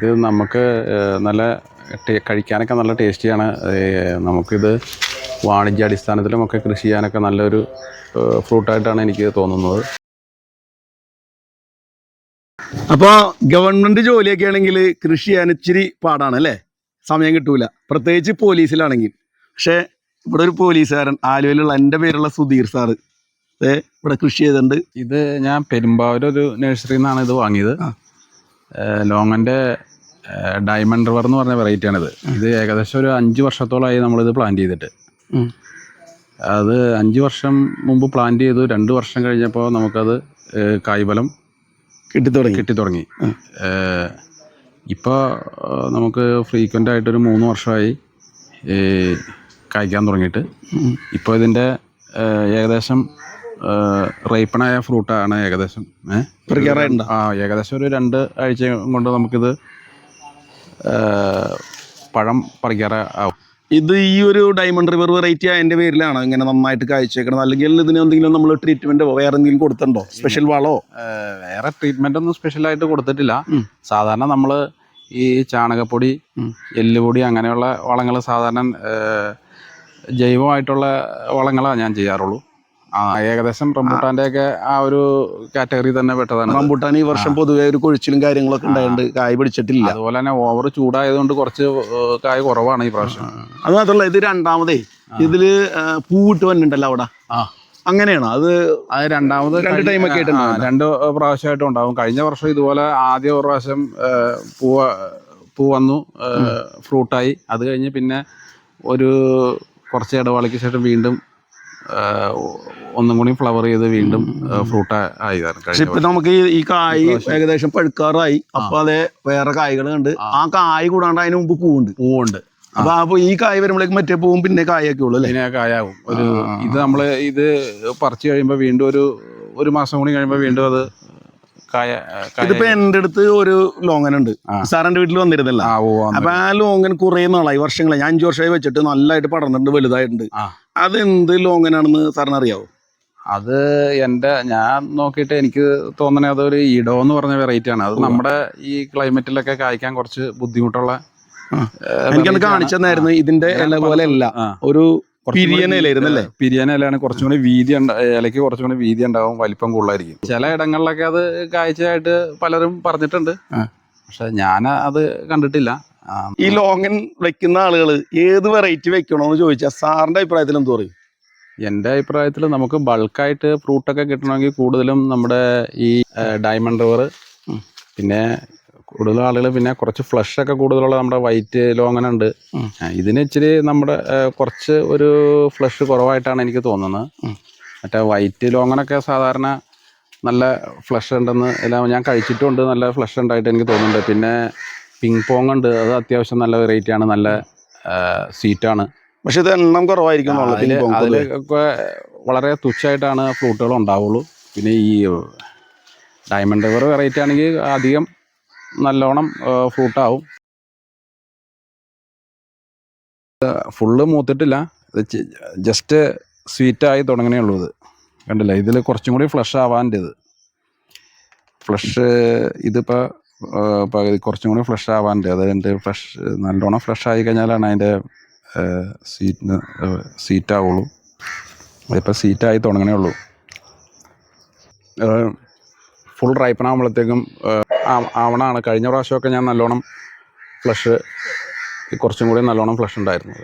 ഇത് നമുക്ക് നല്ല കഴിക്കാനൊക്കെ നല്ല ടേസ്റ്റിയാണ്. നമുക്കിത് വാണിജ്യാടിസ്ഥാനത്തിലും ഒക്കെ കൃഷി ചെയ്യാനൊക്കെ നല്ലൊരു ഫ്രൂട്ടായിട്ടാണ് എനിക്ക് തോന്നുന്നത്. അപ്പോൾ ഗവൺമെന്റ് ജോലിയൊക്കെ ആണെങ്കിൽ കൃഷി ചെയ്യാൻ ഇച്ചിരി പാടാണ് അല്ലേ? സമയം കിട്ടൂല. പ്രത്യേകിച്ച് പോലീസിലാണെങ്കിൽ. പക്ഷേ ഇവിടെ ഒരു പോലീസുകാരൻ ആലുവയിലുള്ള എന്റെ പേരുള്ള സുധീർ സാർ ഇവിടെ കൃഷി ചെയ്തിട്ടുണ്ട്. ഇത് ഞാൻ പെരുമ്പാവൂർ ഒരു നഴ്സറിയിൽ നിന്നാണ് ഇത് വാങ്ങിയത്. ലോങ്ങന്റെ ഡയമണ്ട് റിവർ എന്ന് പറഞ്ഞ വെറൈറ്റിയാണിത് ഇത് ഏകദേശം ഒരു അഞ്ച് വർഷത്തോളമായി നമ്മളിത് പ്ലാൻ ചെയ്തിട്ട്. അത് അഞ്ച് വർഷം മുമ്പ് പ്ലാൻ ചെയ്തു. രണ്ട് വർഷം കഴിഞ്ഞപ്പോൾ നമുക്കത് കായ്ഫലം കിട്ടി തുടങ്ങി കിട്ടി തുടങ്ങി ഇപ്പോൾ നമുക്ക് ഫ്രീക്വന്റ് ആയിട്ടൊരു മൂന്ന് വർഷമായി കായ്ക്കാൻ തുടങ്ങിയിട്ട്. ഇപ്പോൾ ഇതിന്റെ ഏകദേശം റൈപ്പണായ ഫ്രൂട്ടാണ് ഏകദേശം ഏഹ്? ആ ഏകദേശം ഒരു രണ്ട് ആഴ്ച കൊണ്ട് നമുക്കിത് പഴം പറിക്കാറ് ആവും ഇത് ഈ ഒരു ഡയമണ്ട് റിവർ വെറൈറ്റി അതിന്റെ പേരിലാണ് ഇങ്ങനെ നന്നായിട്ട് കാഴ്ചവെക്കണം അല്ലെങ്കിൽ ഇതിന് എന്തെങ്കിലും നമ്മൾ ട്രീറ്റ്മെന്റോ വേറെ എന്തെങ്കിലും കൊടുത്തിട്ടുണ്ടോ? സ്പെഷ്യൽ വളോ? വേറെ ട്രീറ്റ്മെന്റ് ഒന്നും സ്പെഷ്യലായിട്ട് കൊടുത്തിട്ടില്ല. സാധാരണ നമ്മൾ ഈ ചാണകപ്പൊടി. എല്ലുപൊടി അങ്ങനെയുള്ള വളങ്ങൾ സാധാരണ ജൈവമായിട്ടുള്ള വളങ്ങളാണ് ഞാൻ ചെയ്യാറുള്ളൂ. ആ ഏകദേശം റംബൂട്ടാന്റെ ഒക്കെ ആ ഒരു കാറ്റഗറി തന്നെ പെട്ടതാണ്. റംബൂട്ടാൻ ഈ വർഷം പൊതുവേ ഒരു കൊഴിച്ചിലും കാര്യങ്ങളൊക്കെ ഉണ്ടായിട്ടുണ്ട് കായ് പിടിച്ചിട്ടില്ല. അതുപോലെ തന്നെ ഓവർ ചൂടായതുകൊണ്ട് കുറച്ച് കായ് കുറവാണ് ഈ പ്രാവശ്യം. അത് മാത്രമല്ല ഇത് രണ്ടാമതേ ഇതിൽ പൂവിട്ട് വന്നിട്ടുണ്ടല്ലോ അവിടെ. അങ്ങനെയാണോ? അത് അത് രണ്ടാമത് രണ്ട് ടൈമൊക്കെ ആയിട്ടുണ്ട് ഒക്കെ ആ, ആയിട്ടുണ്ടാവും. രണ്ട് പ്രാവശ്യമായിട്ടും ഉണ്ടാവും. കഴിഞ്ഞ വർഷം ഇതുപോലെ ആദ്യ ഒരു പ്രാവശ്യം പൂവ് പൂ വന്നു ഫ്രൂട്ടായി. അത് കഴിഞ്ഞ് പിന്നെ ഒരു കുറച്ച് ഇടവേളയ്ക്ക് ശേഷം വീണ്ടും ഒന്നും കൂടി ഫ്ലവർ ചെയ്ത് വീണ്ടും ഫ്രൂട്ട് ആയതാണ്. പക്ഷെ കഴിഞ്ഞ ഇപ്പൊ നമുക്ക് ഈ- കായ് ഏകദേശം പഴുക്കാറായി. അപ്പൊ അതെ വേറെ കായ്കൾ കണ്ട് ആ. കായ് കൂടാണ്ട് അതിന് മുമ്പ് പൂവുണ്ട്. പൂവുണ്ട്. അപ്പൊ അപ്പൊ ഈ കായ് വരുമ്പോഴേക്കും മറ്റേ പൂവും പിന്നെ കായൊക്കെ ഉള്ളു അല്ലെ? കായാവും. ഒരു ഇത് നമ്മൾ ഇത് പറിച്ചു കഴിയുമ്പോൾ വീണ്ടും ഒരു ഒരു മാസം കൂടി കഴിയുമ്പോൾ വീണ്ടും അത് കായ ഇതിപ്പോ എന്റെ അടുത്ത് ഒരു ലോങ്ങൻ ഉണ്ട്. സാറിന്റെ വീട്ടിൽ വന്നിരുന്നല്ല. അപ്പൊ ആ ലോങ്ങൻ കുറെ നാളായി വർഷങ്ങളായി. ഞാൻ അഞ്ചു വർഷമായി വെച്ചിട്ട് നല്ലതായിട്ട് പടർന്നിട്ടുണ്ട് വലുതായിട്ടുണ്ട്. അതെന്ത് ലോങ്ങനാണെന്ന് സാറിന് അറിയാവോ അത് എന്റെ ഞാൻ നോക്കിയിട്ട് എനിക്ക് തോന്നണേ അതൊരു ഇടോ എന്ന് പറഞ്ഞ വെറൈറ്റി ആണ്. അത് നമ്മുടെ ഈ ക്ലൈമറ്റിലൊക്കെ കായ്ക്കാൻ കുറച്ച് ബുദ്ധിമുട്ടുള്ള എനിക്കത് കാണിച്ചു തന്നായിരുന്നു. ഇതിന്റെ ഇല പോലെ അല്ല. ഒരു കുറച്ചും പിരിയനയിലാണ് കുറച്ചും കൂടി വീതി ഇലയ്ക്ക് കുറച്ചും കൂടി വീതി ഉണ്ടാവും വലിപ്പം കൂടുതലായിരിക്കും. ചില ഇടങ്ങളിലൊക്കെ അത് കാഴ്ചയായിട്ട് പലരും പറഞ്ഞിട്ടുണ്ട്. പക്ഷെ ഞാൻ അത് കണ്ടിട്ടില്ല. ഈ ലോങ്ങൻ വെക്കുന്ന ആളുകൾ ഏത് വെറൈറ്റി വെക്കണോന്ന് ചോദിച്ചാൽ സാറിന്റെ അഭിപ്രായത്തിൽ എന്ത് പറയും? എന്റെ അഭിപ്രായത്തിൽ നമുക്ക് ബൾക്കായിട്ട് ഫ്രൂട്ടൊക്കെ കിട്ടണമെങ്കിൽ കൂടുതലും നമ്മുടെ ഈ ഡയമണ്ട് റിവർ പിന്നെ കൂടുതൽ ആളുകൾ പിന്നെ കുറച്ച് ഫ്ലഷ് ഒക്കെ കൂടുതലുള്ള നമ്മുടെ വൈറ്റ് ലോങ്ങൻ ഉണ്ട്. ഇതിന് ഇച്ചിരി നമ്മുടെ കുറച്ച് ഒരു ഫ്ലഷ് കുറവായിട്ടാണ് എനിക്ക് തോന്നുന്നത്. മറ്റേ വൈറ്റ് ലോങ്ങനൊക്കെ സാധാരണ നല്ല ഫ്ലഷ് ഉണ്ടെന്ന് എല്ലാം ഞാൻ കഴിച്ചിട്ടുണ്ട്. നല്ല ഫ്ലഷ് ഉണ്ടായിട്ട് എനിക്ക് തോന്നുന്നുണ്ട്. പിന്നെ പിങ് പോങ് ഉണ്ട്. അത് അത്യാവശ്യം നല്ല വെറൈറ്റി ആണ്. നല്ല സ്വീറ്റാണ് പക്ഷെ ഇത് എണ്ണം കുറവായിരിക്കും അതിലൊക്കെ അതിൽ വളരെ തുച്ഛമായിട്ടാണ് ഫ്രൂട്ടുകൾ ഉണ്ടാവുള്ളൂ. പിന്നെ ഈ ഡയമണ്ട് റിവർ വെറൈറ്റി ആണെങ്കിൽ അധികം നല്ലോണം ഫ്രൂട്ടാവും ഫുള്ള് മൂത്തിട്ടില്ല. ഇത് ജസ്റ്റ് സ്വീറ്റായി തുടങ്ങണേ ഉള്ളൂ ഇത്. കണ്ടില്ല? ഇതിൽ കുറച്ചും കൂടി ഫ്ലഷ് ആവാന്റെ ഇത്. ഫ്ലഷ് ഇതിപ്പോൾ പകുതി കുറച്ചും കൂടി ഫ്ലഷ് ആവാന്റെ അത് എന്റെ ഫ്ലഷ് നല്ലോണം ഫ്ലഷ് ആയി കഴിഞ്ഞാലാണ് അതിന്റെ സീറ്റിന് സീറ്റാവുള്ളൂ അതിപ്പോൾ സീറ്റായി തുടങ്ങണേ ഉള്ളൂ. ഫുൾ റൈപ്പണാകുമ്പോഴത്തേക്കും ആവണാണ് കഴിഞ്ഞ പ്രാവശ്യമൊക്കെ ഞാൻ നല്ലോണം ഫ്ലഷ് കുറച്ചും കൂടി നല്ലോണം ഫ്ലഷ് ഉണ്ടായിരുന്നു.